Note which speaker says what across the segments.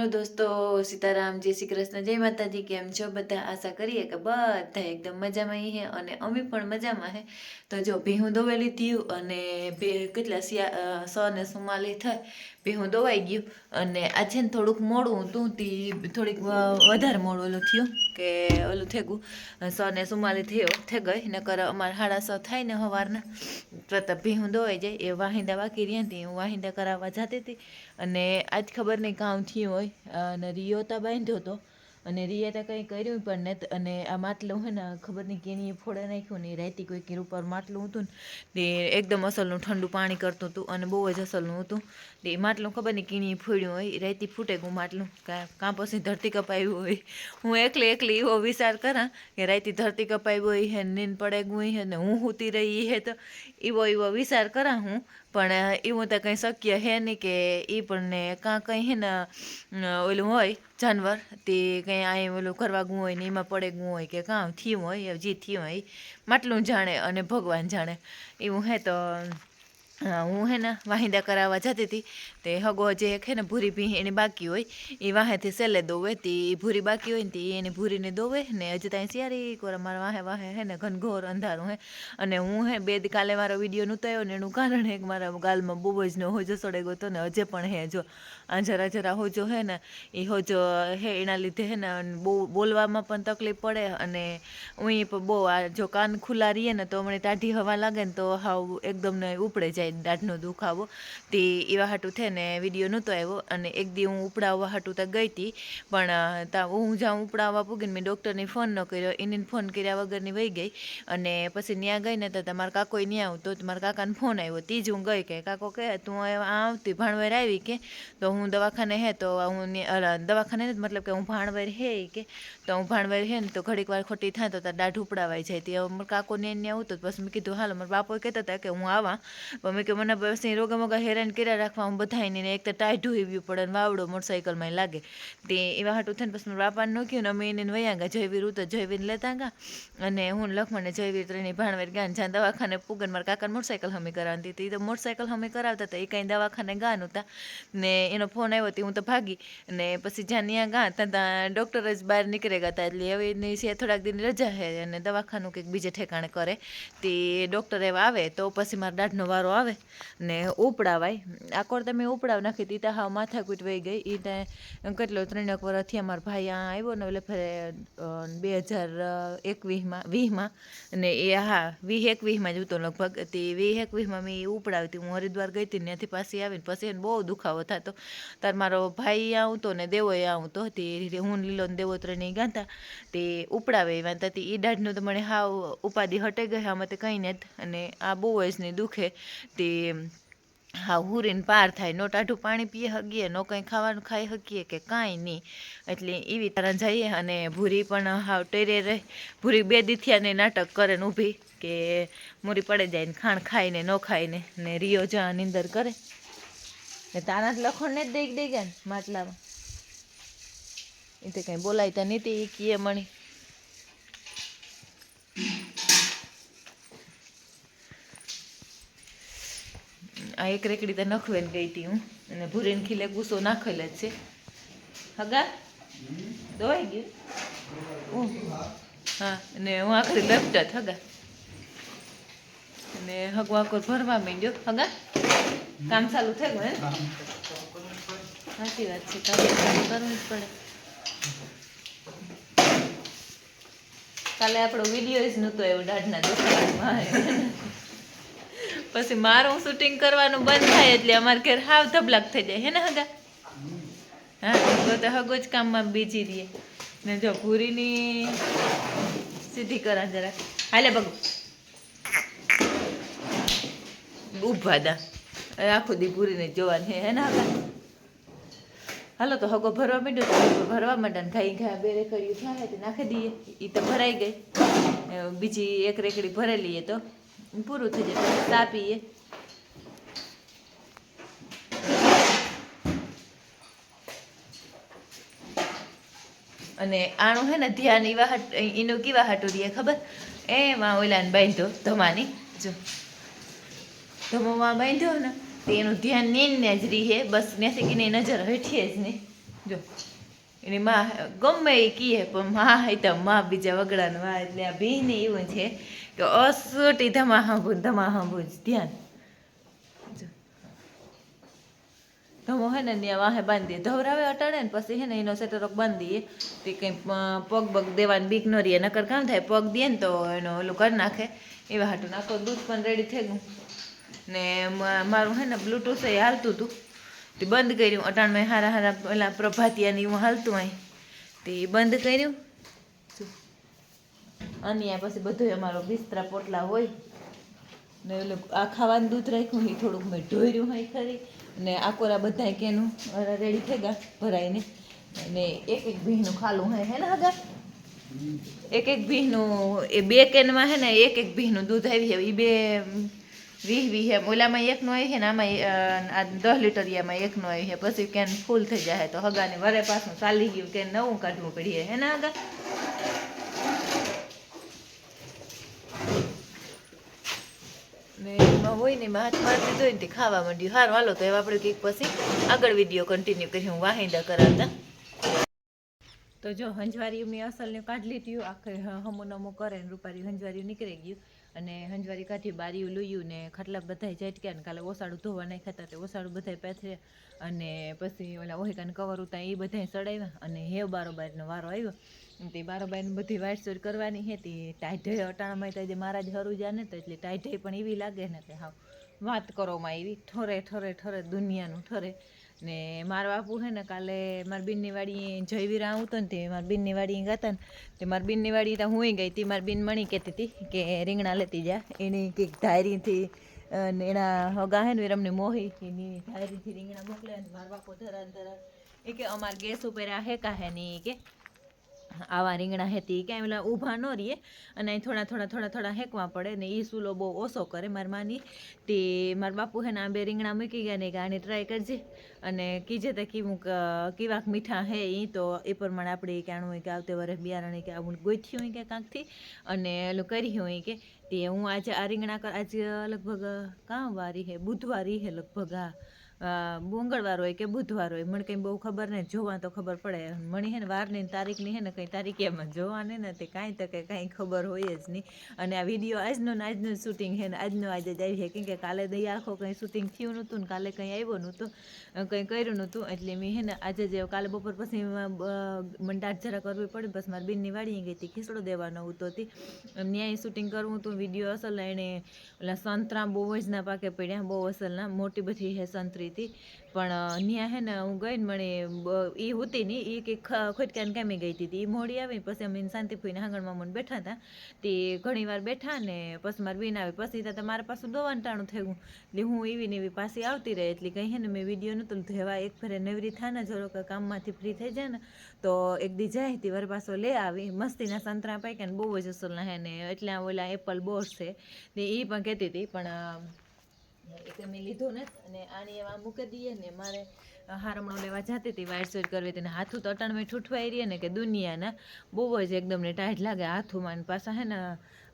Speaker 1: હાલો દોસ્તો, સીતારામ, જય શ્રી કૃષ્ણ, જય માતાજી, કેમ છો? બધા આશા કરીએ કે બધા એકદમ મજામાં હે અને અમે પણ મજામાં હે. તો જો, ભીહું દોવેલી થયું અને કેટલા સિયા સ ને સુમાલી થાય ભીહું દોવાઈ ગયું અને આજે ને થોડુંક મોડું હતું તી, થોડીક વધારે મોડું ઓલું થયું કે ઓલું થેગું સો ને સુમાલી થયો, થઈ ગઈ, નકર અમારે સાડા સ થાય ને સવારના તો ભેહું દોવાઈ જાય, એ વાહિંદા બાકી રહ્યા હતી હું વાહિંદા કરાવવા જતી હતી. અને આજ ખબર નહીં કામ થયું હોય. અને રિયો તો બાંધ્યો હતો. અને રિયા તો કંઈ કર્યું પણ ને અને આ માટલું હોય ને, ખબર નહીં કેની ફોડે નાખ્યું ને રાતી કોઈ કીર ઉપર માટલું હતું ને એકદમ અસલનું ઠંડુ પાણી કરતું હતું અને બહુ જ અસલનું હતું. તે માટલું ખબર નહીં કીણી ફોડ્યું હોય. રાતી ફૂટે ગયું માટલું. કાં કાં પછી ધરતી કપાયું હોય. હું એકલી એકલી એવો વિચાર કરા કે રાતી ધરતી કપાવી હોય હે નીંદ પડે ગયું હે ને હું હૂતી રહી હે તો એવો એવો વિચાર કરા હું. પણ એવું તો કંઈ શક્ય હે નહીં કે એ પણ ને કાં કંઈ હે ને ઓલું હોય, જાનવર, તે કંઈ અહીં ઓલું કરવા ગયું હોય ને એમાં પડે ગયું હોય કે કાં થયું હોય, જે થયું હોય માટલું જાણે અને ભગવાન જાણે. એવું હે તો હા, હું ને વાહિંદા કરાવવા જતી હતી. તે હગો જે એક હે ને ભૂરી ભી એની બાકી હોય એ વાહેથી સેલે દોવે. તે ભૂરી બાકી હોય ને તે એની ભૂરીને દોવે ને હજી ત્યાં સિયારી કોર મારા વાહે વાહે હે ને ઘનઘોર અંધારું હે. અને હું હે બે કાલે મારો વીડિયો નહોતો ને એનું કારણ હે મારા ગાલમાં બહુ જ નો હોજો સડે ગયો હતો ને હજે પણ હે જો આ જરા જરા હોજો હે ને એ હોજો હે એના લીધે હે ને બહુ બોલવામાં પણ તકલીફ પડે અને હું બહુ આ જો કાન ખુલ્લા રહીએ ને તો મને ટાઢી હવા લાગે ને તો હાવ એકદમ ને ઉપડે જાય દાઢનો દુખાવો તે એવા હાટું થે ને વીડિયો નહોતો આવ્યો અને એક દી હું ઉપડાવવા હાટું ત્યાં ગઈ હતી પણ ત્યાં હું જ્યાં ઉપડાવવા પૂગીને મેં ડૉક્ટરને ફોન ન કર્યો. એને ફોન કર્યા વગરની વહી ગઈ. અને પછી ત્યાં ગઈ ને તો તમારા કાકોએ ત્યાં આવતો તો મારા કાકાને ફોન આવ્યો. તીજ હું ગઈ કે, કાકો કહે તું આવતી ભાણવેર આવી કે? તો હું દવાખાને હે તો હું દવાખાને મતલબ કે હું ભાણવેર હે કે? તો હું ભાણવેર હે ને તો ઘડીક વાર ખોટી થાય તો તાર દાઢ ઉપડાવાઈ જાય. તે મારા કાકોને ત્યાં આવતો પછી મેં કીધું, હાલો, મારા બાપોએ કહેતા હતા કે હું આવા. પણ મેં કે મને રોગા મોગા હેરાન કર્યા રાખવા હું બધાયને ને એક તો ટાઢું એવ્યું પડે ને વાવડો મોટરસાઇકલમાં લાગે. તે એવા હાટું થઈને પછી મારા બાપાને નોખ્યું ને અમે એને વયા ગયા જયવીર ઉતર જયવીર લેતા ગયા અને હું લખમણને જયવીર ત્રણેય ભાણવેર ગયા જ્યાં દવાખાને પૂગન મારા કાકાને મોટરસાઇકલ હમી હતી. એ તો મોટરસાઇકલ હમી કરાવતા હતા. એ કાંઈ દવાખાને ગયા નહોતા. ને એનો ફોન આવ્યો તે હું તો ભાગી. ને પછી જ્યાં ત્યાં ગયા ત્યાં ત્યાં ડૉક્ટર જ બહાર નીકળી ગયા હતા એટલે હવે એની સિવાય થોડાક દિન રજા છે અને દવાખાનું કંઈક બીજે ઠેકાણે કરે. તે ડૉક્ટર એવા આવે તો પછી મારા દાઢનો વારો આવે. ને ઉપડાવાય. આકોર તમે ઉપડાવ નાખી દીધા? હાવ માથાકૂટ વહી ગઈ. એ ત્યાં કેટલો ત્રણેક વર્ષથી અમારા ભાઈ આ આવ્યો ને એટલે ફરે બે હજાર એકવીસમાં, વીસમાં. અને એ હા, વીસ એકવીસમાં જ હતો લગભગ. તે વીસ એકવીસમાં મેં ઉપડાવી ઉપડાવતી. હું હરિદ્વાર ગઈ હતી ને ત્યાંથી પાછી આવીને પછી એને બહુ દુખાવો થતો. તાર મારો ભાઈ આવતો ને દેવોએ આવતો. તે હું ને લીલો ને દેવો ત્રણેય ગાતા. તે ઉપડાવે વાંધા હતી એ દાઢનું તો મને હાવ ઉપાધિ હટે ગઈ. આમાં તે કંઈ નથી અને આ બહુ જ ને દુખે. તે, હા, હુરીને પાર થાય, નો ટાઢું પાણી પીએ હગીએ, નો કંઈ ખાવાનું ખાઈ શકીએ કે કાંઈ નહીં. એટલે એવી તારા જઈએ અને ભૂરી પણ હાવ ટેરે રહે. ભૂરી બે દીથિયાને નાટક કરે ને ઊભી કે મૂરી પડે જાય ને ખાણ ખાઈને ન ખાઈને ને રિયો જા નિંદર કરે. ને તારા જ લખણને જ દઈ દઈ ગયા ને માટલામાં. એ તો કંઈ બોલાયતા તે એ કીએ મણી. આ એક રેકડી તો નખવે ગઈ હતી હું. અને ભૂરીને ખીલે ગુસ્સો નાખેલ જ છે. હગા? દોવાઈ ગયું. હા, અને હું આખરી લેફ્ટ જ, હગા. અને હગો આખો ભરવા માંડ્યો. હગા? કામ ચાલુ થઈ ગયું હે સાચી વાત છે, કામ ચાલુ કરવું જ પડે. કાલે આપણો વીડિયો જ નહોતો એવો દાઢના દુકાનમાં. પછી મારું શૂટિંગ કરવાનું બંધ થાય એટલે અમારે ઘેર હાવ ધબલાક થઈ જાય. હે ને હગા? હા તો હગો જ કામમાં બીજી રહીએ. ને જો પૂરીની સીધી કરા જરા હાલે બગુ ઊભા દા. આખું દી પૂરીને જ જોવાની હે ને હગા? હાલો તો હગો ભરવા માંડ્યો ભરવા માંડ્યા ને ઘાઈ ઘા બે રેકડીઓ થાય તો નાખી દઈએ. એ તો ભરાઈ ગઈ. બીજી એક રેકડી ભરેલી એ તો. પૂરું થઈ જાય. તાપીએ. અને આણું હે ને ધ્યાન એવા એનું કેવા હાટું રહીએ ખબર? એમાં ઓલાને બાંધ્યો ધમાની. જો. ધમોમાં બાંધ્યો ને તો એનું ધ્યાન નીન ને જ રીહે બસ ત્યાંથી કે નજર હેઠીએ જ નહીં. જો. એની માં, ગમે એ કીએ, પણ માં એ તો માં બીજા વગડાનું માં એટલે આ ભીને એવું છે કે અસટી ધમા હાંભું ધમા હાંભું ધ્યાન. ધમો હે ને ત્યાં વાહે બાંધી ધવરાવે અટાડે ને પછી હે ને એનો સેટરોક બાંધીએ. તે કંઈ પગ બગ દેવાની બીક ન રહીએ નકર કામ થાય, પગ દે ને તો એનો ઓલું કરી નાખે. એવા હાટું નાખો, દૂધ પણ રેડી થઈ ગયું. ને મારું હે ને બ્લૂટૂથ એ હાલતું હતું. તે બંધ કર્યું. અટાણમાં હારા હારા પેલા પ્રભાતિયાની એવું હાલતું અહીં તે બંધ કર્યું. અને આ પછી બધો અમારો બિસ્તરા પોટલા હોય. ને ઓલું આ ખાવાનું દૂધ રાખ્યું એ થોડુંક મેં ઢોર્યું હોય ખરી. ને આકોરા બધા કેનું રેડી થઈ ગયા ભરાઈને. અને એક એક ભીનું ખાલું હોય હે ને હગા? એક એક ભીનું એ બે કેનમાં હે ને એક એક ભીનું દૂધ આવી એ બે વીહ એમ ઓલામાં એકનો આવી છે આમાં આ દસ લીટરિયામાં એકનો આવી છે પછી કેન ફૂલ થઈ જાય તો હગાને વરે પાછું ચાલી ગયું કે નવું કાઢવું પડીએ. હે ને એમાં હોય ને એમાં હાથ માર દીધો ને ખાવા માંડ્યું. હાર વાલો તો એવા આપણે કંઈક પછી આગળ વીડિયો કન્ટિન્યુ કરી હું વાહિંદા કરાવતા. તો જો હંજવારી મેં અસલને કાઢી લીધું. આખે હમો નમો કરે ને રૂપારી હંજવારી નીકળી ગયું. અને હંજવારી કાઠી બારીયું લુયું ને ખાટલા બધા ઝટક્યા ને કાલે ઓસાડું ધોવા નહીં ખાતા તે ઓસાડું બધા પેથરે અને પછી ઓલા ઓહિકાને કવર ઉતા એ બધા સડાવ્યા અને હેવ બારોબારનો વારો આવ્યો. તે બારોબારને બધી વાટસોર કરવાની હે તે ટાઈઢે અટાણામાં તો મારા જ હરું જા ને તો એટલે ટાઈઢે પણ એવી લાગે ને કે હા વાત કરોમાં એવી ઠરે ઠરે ઠરે દુનિયાનું ઠરે. ને મારા બાપુ હે ને કાલે મારા બેનની વાડી જયવીર આવતો ને તે મારા બેનની વાડી ગાતા ને, તે મારી બેનની વાડી ત્યાં હું ગઈ હતી, મારી બેન મણી કહેતી હતી કે રીંગણા લેતી જા, એની કંઈક ધારીથી અને એના હગા હે ને રમને મોહી, એની ધારીથી રીંગણા મોકલે ને મારા બાપુ ધરા ધરા એ કે અમારા ગેસ ઉપર આ હેકા હે ને કે આવા રીંગણા હેતી ક્યાંય પેલા ઊભા ન રહીએ અને અહીં થોડા થોડા થોડા થોડા હેકવા પડે ને એ સૂલો બહુ ઓછો કરે મારી માની. તે મારા બાપુ હે ને આ બે રીંગણા મૂકી ગયા ને કે આને ટ્રાય કરજે. અને કીજે તે કીવું ક- કેવાક મીઠા હે એ તો એ પ્રમાણે આપણે ઈ કાણું કે આવતે વર્ષ બિયારણ કે આવું ગોઠ્યું હોય કે કાંકથી. અને એલું કરી હોય કે તે હું આજે આ રીંગણા કર, આજે લગભગ કાં વારી હે, બુધવારી હે લગભગ આ. મંગળવાર હોય કે બુધવાર હોય, મને કંઈ બહુ ખબર નહીં જોવા તો ખબર પડે. મને હે ને વારની તારીખની હે ને કંઈ તારીખ એમાં જોવાની તે કાંઈ તકે કાંઈ ખબર હોય જ નહીં. અને આ વીડિયો આજનો ને આજનું શૂટિંગ હે ને આજનો આજે જ આવી છે. કેમ કે કાલે દઈ આખો કંઈ શૂટિંગ થયું નહોતું ને કાલે કંઈ આવ્યું નહોતું કંઈ કર્યું નહોતું. એટલે મેં હે ને આજે જે કાલે બપોર પછી મંડાટ જરા કરવી પડી, બસ મારી બેનની વાડી ગઈ હતી ખીસડો દેવાનો હતો હતી ન્યાય શૂટિંગ કરવું હતું, વીડિયો અસલ એણે ઓલા સંતરા બહુ જ ના પાકે પડ્યા, બહુ અસલના, મોટી બધી હે સંતરી હતી. પણ ન્યા હે ને હું ગઈ ને મને એ હોતી નહીં એ કે ખોટકાને કામે ગઈ હતી. એ મોડી આવી પછી અમે શાંતિપુરીને આંગણમાં મને બેઠા હતા. તે ઘણી વાર બેઠા ને પછી મારી બેન આવી. પછી તો મારા પાછું દોવાંટાણું થયું. એટલે હું એવી ને એવી પાછી આવતી રહી. એટલે કંઈ હે ને મેં વીડિયો નહોતું ધેવા એક ફેરે નવરી થાય ને જરો કે કામમાંથી ફ્રી થઈ જાય ને, તો એક દી જાય હતી, વાર પાછો લે આવી. મસ્તીના સંતરા પાક્યા ને બહુ જ અસલના ને એટલે ઓલા એપલ બોર્ડ છે. ને એ પણ કહેતી હતી, પણ એક મેં લીધો ને અને આની એવા મૂકી દઈએ ને મારે હારમણો લેવા જતી હતી, વાઇટ કરવી હતી ને હાથું તો અટાણમાં ઠૂઠવાઈ રહીએ ને કે દુનિયાના બહુ જ એકદમ ને ટાઈટ લાગે હાથું ને પાછા હે ને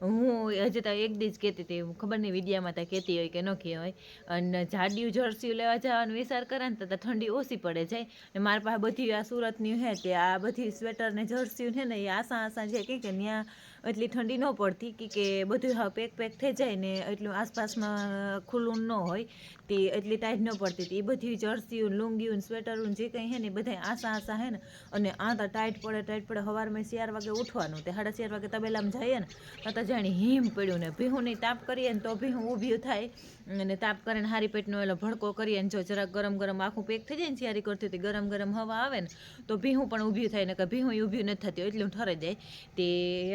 Speaker 1: હું હજી તો એક દિવસ કહેતી હતી ખબર નહીં, વિદ્યામાં ત્યાં કહેતી હોય કે ન કહે હોય અને જાડિયું જર્સી લેવા જવાનો વિચાર કરે ને તો ઠંડી ઓછી પડે જાય. ને મારા પાસે બધી આ સુરતની હે તે આ બધી સ્વેટર ને જર્સી છે ને એ આસા આસા છે કે ત્યાં એટલી ઠંડી ન પડતી, કે કે બધું હા પેક પેક થઈ જાય ને એટલું આસપાસમાં ખુલ્લું ન હોય, તે એટલી ટાઈટ ન પડતી. હતી એ બધી જર્સીઓ લુંગીઓ સ્વેટરો જે કંઈ હે ને બધા આસા આસા હે ને, અને આ તો ટાઈટ પડે ટાઈટ પડે, સવારમાં ચાર વાગે ઉઠવાનું, તે સાડા ચાર વાગે તબેલામાં જઈએ ને, તો જાણે હિમ પડ્યું ને ભીહુંની તાપ કરીએ ને તો ભીહું ઊભી થાય. અને તાપ કરીને હારી પેટનો એલો ભડકો કરીએ ને જો જરાક ગરમ ગરમ આખું પેક થઈ જાય ને ચારી કરતી હતી ગરમ ગરમ હવા આવે ને તો ભીહું પણ ઊભી થાય ને કે ભીહું ઊભી નથી થતી, એટલું ઠરે જાય. તે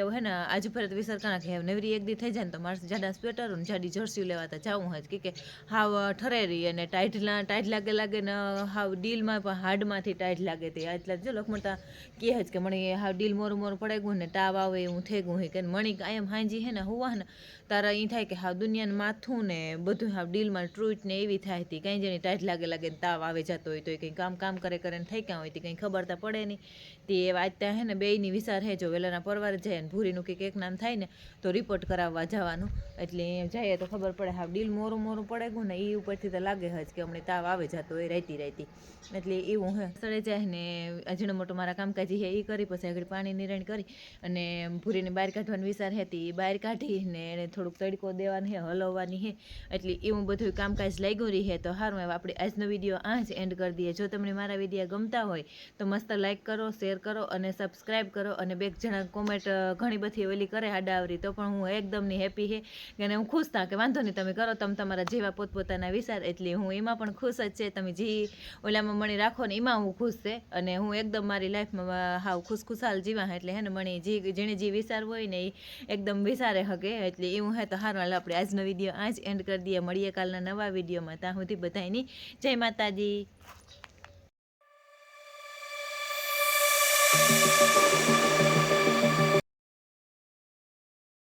Speaker 1: એવું હે ને, આજુ ફરત વિસર કાણા કે નવરી એક દી થઈ જાય ને તો મારે જાડા સ્વેટર જાડી જર્સી લેવા તો જવું હોય કે હાવ ઠરેરી અને ટાઈટ ટાઈટ લાગે લાગે ને હાવ ડીલમાં પણ હાડમાંથી ટાઈટ લાગે તે. એટલે જો લખમણતા કહે જ કે મને હાવ ડીલ મોરું મોરું પડે ગયું ને તાવ આવે એવું થઈ ગયું હે કે મણી કાયમ હાંજી હે ને, હુવા ને, તારા એ થાય કે હા દુનિયાનું માથું ને બધું હા ડીલમાં ટ્રૂટ ને એવી થાય હતી કાંઈ જેની ટાઈટ લાગે લાગે તાવ આવે જતો હોય તો એ કંઈ કામ કામ કરે કરે ને થઈ ક્યાં હોય તે, કંઈ ખબર તો પડે નહીં. તે વાત ત્યાં હે ને બેયની વિચાર હે, જો વેલાના પરવાર જાય ને ભૂરીનું કે એક નામ થાય ને, તો રિપોર્ટ કરાવવા જવાનું. એટલે જઈએ તો ખબર પડે હા ડીલ મોરું મોરું પડે ગયું ને એ ઉપરથી તો લાગે જ કે હમણાં તાવ આવે જતો હોય રહેતી રહેતી એટલે એવું હે. સડે જાય ને, અજીણો મોટો મારા કામકાજી હે એ કરી, પછી આગળ પાણી નિરણ કરી અને ભૂરીને બહાર કાઢવાની વિચાર હતી એ બહાર કાઢીને એને થોડુંક તડકો દેવાની હે, હલવવાની હે. એટલે એવું બધું કામકાજ લાગ્યું રહી હે તો સારું હવે આપણે આજનો વીડિયો આ જ એન્ડ કરી દઈએ. જો તમને મારા વીડિયો ગમતા હોય, તો મસ્ત લાઈક કરો શેર કરો અને સબસ્ક્રાઈબ કરો અને બે જણા કોમેન્ટ ઘણી બધી ઓલી કરે હાડાવરી તો પણ હું એકદમની હેપી હે. અને હું ખુશ થા કે વાંધો નહીં, તમે કરો, તમે તમારા જેવા પોતપોતાના વિચાર, એટલે હું એમાં પણ ખુશ જ છે. તમે જે ઓલામાં મણી રાખો ને એમાં હું ખુશ છે. અને હું એકદમ મારી લાઈફમાં હાવ ખુશખુશાલ જીવા એટલે હે ને મણી, જે, જેણે જે વિચાર હોય ને એ એકદમ વિચારે હકે? એટલે એવું હે તો હારું. આપણે આજનો વીડિયો આજ એન્ડ કરી દઈએ. મળીએ કાલના નવા વિડીયોમાં. ત્યાં સુધી બધાની જય માતાજી.